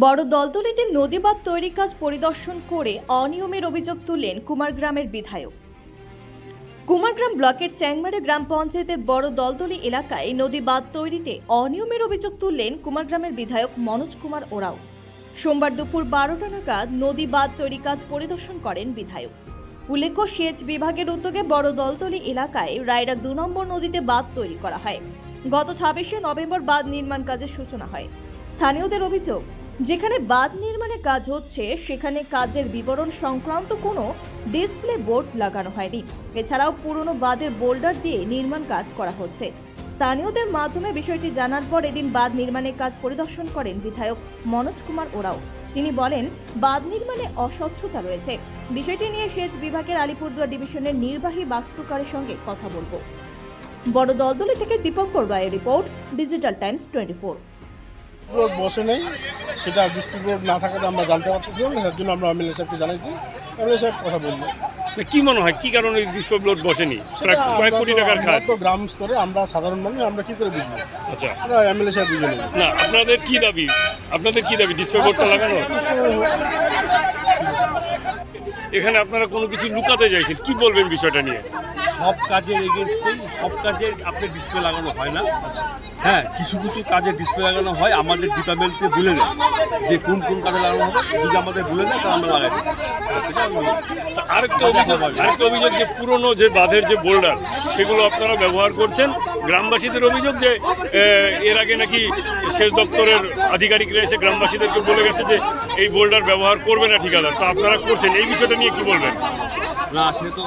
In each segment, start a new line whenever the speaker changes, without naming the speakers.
বড় দলদলিতে নদী বাঁধ তৈরি কাজ পরিদর্শন করে অনিয়মের অভিযোগ তুললেন কুমারগ্রামের বিধায়ক। কুমারগ্রাম ব্লকের চ্যাংমারে গ্রাম পঞ্চায়েতের বড় দলদলি এলাকায় নদী বাঁধ তৈরিতে অনিয়মের অভিযোগ তুললেন কুমারগ্রামের বিধায়ক মনোজ কুমার ওরাও। সোমবার দুপুর বারোটা নাগাদ নদী বাঁধ তৈরি কাজ পরিদর্শন করেন বিধায়ক। উল্লেখ্য, সেচ বিভাগের উদ্যোগে বড় দলতলি এলাকায় রায়রা দু নম্বর নদীতে বাঁধ তৈরি করা হয়। গত ছাব্বিশে নভেম্বর বাঁধ নির্মাণ কাজের সূচনা হয়। স্থানীয়দের অভিযোগ যেখানে বাঁধ নির্মাণে কাজ হচ্ছে, সেখানে কাজের বিবরণ সংক্রান্ত কোনো ডিসপ্লে বোর্ড লাগানো হয়নি। এছাড়াও পুরনো বাঁধের বোল্ডার দিয়ে নির্মাণ কাজ করা হচ্ছে। স্থানীয়দের মাধ্যমে বিষয়টি জানার পর এদিন বাঁধ নির্মাণের কাজ পরিদর্শন করেন বিধায়ক মনোজ কুমার ওরাও। তিনি বলেন, বাঁধ নির্মাণে অস্বচ্ছতা রয়েছে। বিষয়টি নিয়ে সেচ বিভাগের আলিপুরদুয়ার ডিভিশনের নির্বাহী বাস্তুকারের সঙ্গে কথা বলব। বড় দলদলি থেকে দীপঙ্কর রায়ের report, digital times twenty
road বসে নেই। সেটা ডিসপ্লে বোর্ড না থাকাতে আমরা জানতে পারতেছিলাম তার জন্য আমরা এমএলএ সাহেবকে জানাইছি। এমএলএ সাহেব কথা বলব
তা কি মনে হয়? কি কারণে ডিসপ্লে বোর্ড বসেনি? কয়েক কোটি
তো-
টাকার কাজ
তো গ্রাম স্তরে আমরা সাধারণ মানুষ আমরা কি করে বুঝব?
আচ্ছা।
আমরা এমএলএ সাহেব বুঝে নেব
না আপনাদের কি দাবি? আপনাদের কি দাবি ডিসপ্লে বোর্ডটা লাগানো? এখানে আপনারা কোনো কিছু লুকাতে চাইছেন কি বলবেন বিষয়টা নিয়ে?
সব কাজের এগেনস্টেই সব কাজে আপনার ডিসপ্লে লাগানো হয় না। হ্যাঁ কিছু কিছু কাজে ডিসপ্লে লাগানো হয়, আমাদের ডিপার্টমেন্টকে বলে দেয় যে কোন কোন কাজে লাগানো হবে, যদি আমাদের বলে দেয় তা আমরা লাগাই
আরেকটা অভিযোগ আরেকটা অভিযোগ যে পুরনো যে বাঁধের যে বোল্ডার, সেগুলো আপনারা ব্যবহার করছেন? গ্রামবাসীদের অভিযোগ যে এর আগে নাকি সেচ দপ্তরের আধিকারিকরা এসে গ্রামবাসীদেরকে বলে গেছে যে এই বোল্ডার ব্যবহার করবে না ঠিকাদার। তা আপনারা করছেন এই বিষয়টা নিয়ে কি বলবেন?
না সে তো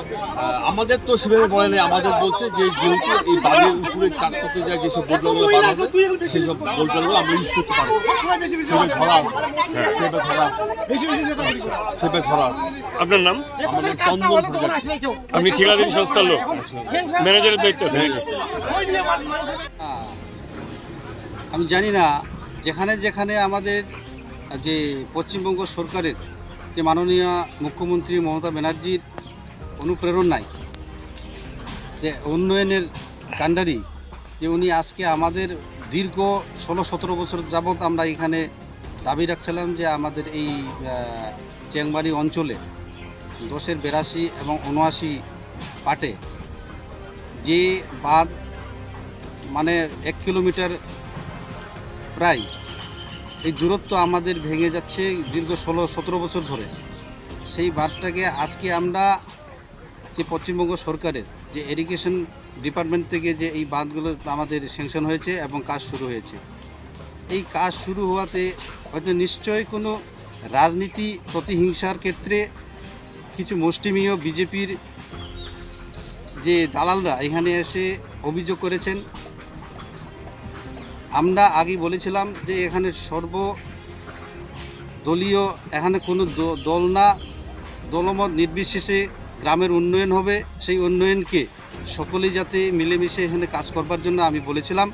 আমাদের তো সেভাবে বলে নেই। আমাদের বলছে যে যেহেতু এই বাড়ির উপরে কাজ করতে যায় যেসব বোল্ডারগুলো বানাবে সেই সব বোল্ডারগুলো আমরা ইউজ করতে পারব। সেভাবে ধরা হ্যাঁ সেভাবে ধরা সেভাবে ধরা
আপনার নাম?
আমাদের চন্দন।
আপনি ঠিকাদারি সংস্থার লোক। ম্যানেজারের দায়িত্ব আছে?
আমি জানি না, যেখানে যেখানে আমাদের যে পশ্চিমবঙ্গ সরকারের যে মাননীয় মুখ্যমন্ত্রী মমতা ব্যানার্জির অনুপ্রেরণায় যে উন্নয়নের কাণ্ডারি, যে উনি আজকে আমাদের দীর্ঘ ষোলো সতেরো বছর যাবৎ আমরা এখানে দাবি রাখছিলাম যে আমাদের এই চেংবাড়ি অঞ্চলে দশের বেরাশি এবং উনআশি পাটে যে বাঁধ মানে এক কিলোমিটার প্রায়। এই দূরত্ব আমাদের ভেঙে যাচ্ছে দীর্ঘ ষোলো, সতেরো বছর ধরে। সেই বাঁধটাকে আজকে আমরা যে পশ্চিমবঙ্গ সরকারের যে এরিগেশন ডিপার্টমেন্ট থেকে যে এই বাঁধগুলো আমাদের স্যাংশন হয়েছে এবং কাজ শুরু হয়েছে। এই কাজ শুরু হওয়াতে হয়তো নিশ্চয়ই কোনো রাজনীতি প্রতিহিংসার ক্ষেত্রে কিছু মুষ্টিমীয় বিজেপির যে দালালরা এখানে এসে অভিযোগ করেছেন আমরা আগে বলেছিলাম যে এখানে সর্ব দলীয় এখানে কোনো দল না। দলমত নির্বিশেষে গ্রামের উন্নয়ন হবে। সেই উন্নয়নকে সকলেই যাতে মিলেমিশে এখানে কাজ করবার জন্য আমি বলেছিলাম।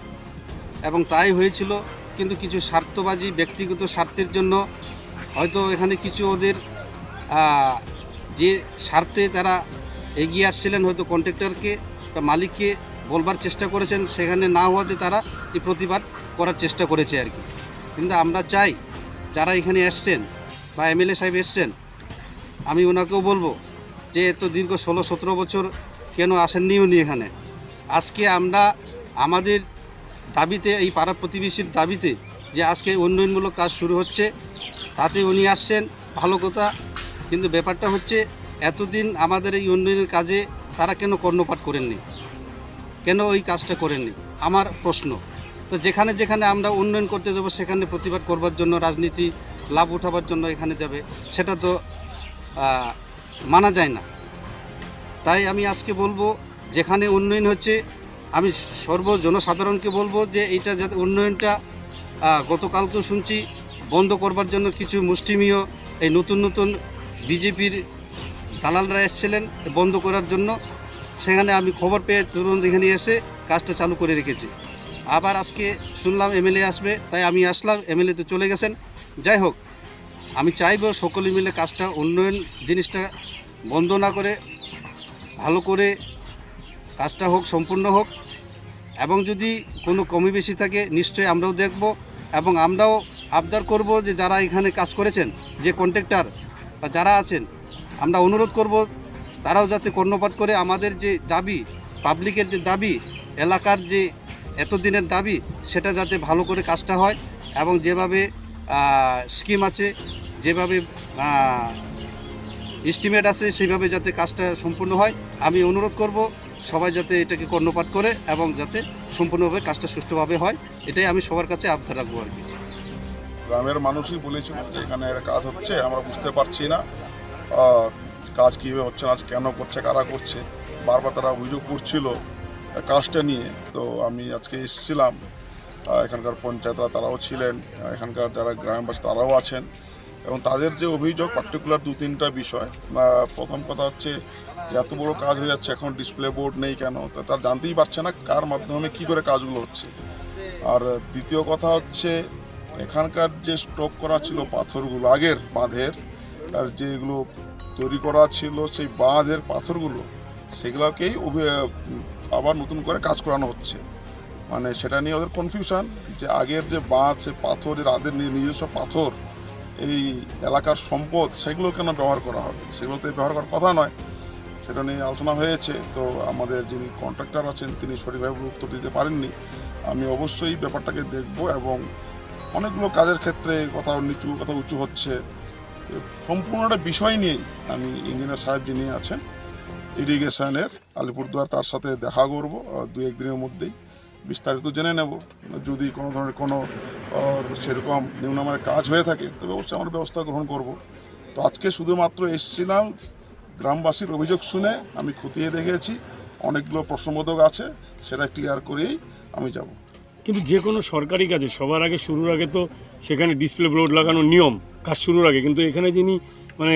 এবং তাই হয়েছিল। কিন্তু কিছু স্বার্থবাজি, ব্যক্তিগত স্বার্থের জন্য হয়তো এখানে কিছু ওদের যে স্বার্থে তারা এগিয়ে আসছিলেন হয়তো কন্ট্রাক্টরকে বা মালিককে বলবার চেষ্টা করেছেন, সেখানে না হওয়াতে তারা প্রতিবাদ করার চেষ্টা করেছে আর কি। কিন্তু আমরা চাই যারা এখানে এসছেন বা এমএলএ সাহেব এসছেন, আমি ওনাকেও বলব যে এত দীর্ঘ ষোলো সতেরো বছর কেন আসেননি উনি এখানে? আজকে আমরা আমাদের দাবিতে, এই পাড়া প্রতিবেশীর দাবিতে যে আজকে উন্নয়নমূলক কাজ শুরু হচ্ছে, তাতে উনি আসছেন, ভালো কথা। কিন্তু ব্যাপারটা হচ্ছে এতদিন আমাদের এই উন্নয়নের কাজে তারা কেন কর্ণপাত করেননি? কেন ওই কাজটা করেননি? আমার প্রশ্ন। তো যেখানে যেখানে আমরা উন্নয়ন করতে যাব, সেখানে প্রতিবাদ করবার জন্য, রাজনীতি লাভ উঠাবার জন্য এখানে যাবে, সেটা তো মানা যায় না। তাই আমি আজকে বলব, যেখানে উন্নয়ন হচ্ছে, আমি সর্ব জনসাধারণকে বলব যে এইটা যাতে উন্নয়নটা গতকালকেও শুনছি, বন্ধ করবার জন্য কিছু মুষ্টিমীয়, এই নতুন নতুন বিজেপির দালালরা এসেছিলেন, বন্ধ করার জন্য, সেখানে আমি খবর পেয়ে তুরন্ত এখানে এসে কাজটা চালু করে রেখেছি। আবার আজকে শুনলাম এমএলএ আসবে, তাই আমি আসলাম, এমএলএ তো চলে গেছেন। যাই হোক, আমি চাইব সকলে মিলে কাজটা, উন্নয়ন জিনিসটা বন্ধ না করে, ভালো করে কাজটা হোক, সম্পূর্ণ হোক। এবং যদি কোনো কমি বেশি থাকে, নিশ্চয়ই আমরাও দেখব। এবং আমরাও আবদার করব যে যারা এখানে কাজ করেছেন, যে কন্ট্রাক্টর বা যারা আছেন, আমরা অনুরোধ করব তারাও যাতে কর্ণপাত করে আমাদের যে দাবি পাবলিকের যে দাবি, এলাকার যে এতদিনের দাবি, সেটা যাতে ভালো করে কাজটা হয় এবং যেভাবে স্কিম আছে, যেভাবে এস্টিমেট আছে সেইভাবে যাতে কাজটা সম্পূর্ণ হয়, আমি অনুরোধ করব সবাই যাতে এটাকে কর্ণপাত করে এবং যাতে সম্পূর্ণভাবে কাজটা সুষ্ঠুভাবে হয়, এটাই আমি সবার কাছে আবদার রাখব আর কি।
গ্রামের মানুষই বলেছিল যে এখানে কাজ হচ্ছে, আমরা বুঝতে পারছি না কাজ কীভাবে হচ্ছে, না, কেন করছে, কারা করছে, বারবার তারা অভিযোগ করছিল। কাজটা নিয়ে তো আমি আজকে এসেছিলাম। এখানকার পঞ্চায়েতরা তারাও ছিলেন এখানকার যারা গ্রামবাসী তারাও আছেন এবং তাদের যে অভিযোগ পার্টিকুলার দু তিনটা বিষয় প্রথম কথা হচ্ছে যে এত বড় কাজ হয়ে যাচ্ছে, এখন ডিসপ্লে বোর্ড নেই কেন? তা তারা জানতেই পারছে না কার মাধ্যমে কী করে কাজগুলো হচ্ছে। আর দ্বিতীয় কথা হচ্ছে এখানকার যে স্টক করা ছিল পাথরগুলো, আগের বাঁধের, আর যেগুলো তৈরি করা ছিল সেই বাঁধের পাথরগুলো, সেগুলোকেই আবার নতুন করে কাজ করানো হচ্ছে। মানে সেটা নিয়ে ওদের কনফিউশন যে আগের যে বাঁধ, সে পাথর যে তাদের নিজস্ব পাথর, এই এলাকার সম্পদ, সেগুলো কেন ব্যবহার করা হবে? সেগুলোতে ব্যবহার করার কথা নয়। সেটা নিয়ে আলোচনা হয়েছে। তো আমাদের যিনি কন্ট্রাক্টর আছেন, তিনি সঠিকভাবে উত্তর দিতে পারেননি। আমি অবশ্যই ব্যাপারটাকে দেখব এবং অনেকগুলো কাজের ক্ষেত্রে কথা নিচু, কথা উঁচু হচ্ছে। সম্পূর্ণ একটা বিষয় নিয়েই আমি ইঞ্জিনিয়ার সাহেব যিনি আছেন ইরিগেশনের আলিপুরদুয়ার তার সাথে দেখা করব দু একদিনের মধ্যেই। বিস্তারিত জেনে নেব। যদি কোনো ধরনের কোনো সেরকম নিম্নমানের কাজ হয়ে থাকে, তবে অবশ্যই আমরা ব্যবস্থা গ্রহণ করব। তো আজকে শুধুমাত্র এসেছিলাম গ্রামবাসীর অভিযোগ শুনে, আমি খতিয়ে দেখেছি, অনেকগুলো প্রশ্নবোধক আছে, সেটা ক্লিয়ার করেই আমি যাব।
কিন্তু যে কোনো সরকারি কাজে, সবার আগে শুরুর আগে তো সেখানে ডিসপ্লে বোর্ড লাগানোর নিয়ম, কাজ শুরুর আগে। কিন্তু এখানে যিনি মানে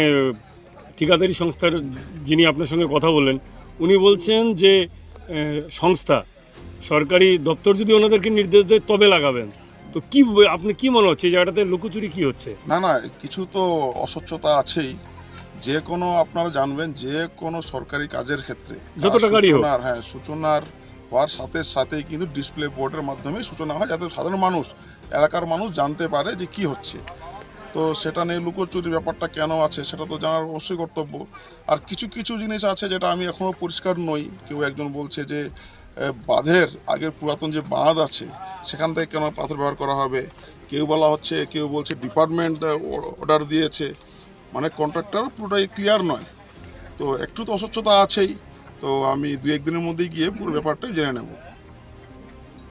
ঠিকাদারি সংস্থার যিনি আপনার সঙ্গে কথা বললেন উনি বলছেন যে সংস্থা সরকারি দপ্তর যদি ওনাদেরকে নির্দেশ দেয় তবে লাগাবেন। তো কি আপনি কি মনে হচ্ছে এই জায়গাটাতে লুকোচুরি কি হচ্ছে?
না না কিছু তো অস্বচ্ছতা আছেই। যে কোনো আপনারা জানবেন যে কোনো সরকারি কাজের ক্ষেত্রে
যত টাকারই হোক।
হ্যাঁ সূচনার হওয়ার সাথে সাথেই কিন্তু ডিসপ্লে বোর্ডের মাধ্যমে সূচনা হয় যাতে সাধারণ মানুষ এলাকার মানুষ জানতে পারে যে কি হচ্ছে। তো সেটা নিয়ে লুকোচুরি ব্যাপারটা কেন আছে সেটা তো জানার অবশ্যই কর্তব্য। আর কিছু কিছু জিনিস আছে যেটা আমি এখনও পরিষ্কার নই। কেউ একজন বলছে যে বাঁধের আগের পুরাতন যে বাঁধ আছে, সেখান থেকে কেন পাথর ব্যবহার করা হবে? কেউ বলা হচ্ছে, কেউ বলছে ডিপার্টমেন্ট অর্ডার দিয়েছে। মানে কন্ট্রাক্টর পুরোটাই ক্লিয়ার নয়। তো একটু তো অস্বচ্ছতা আছেই। তো আমি দু একদিনের মধ্যেই গিয়ে পুরো ব্যাপারটাই জেনে নেব।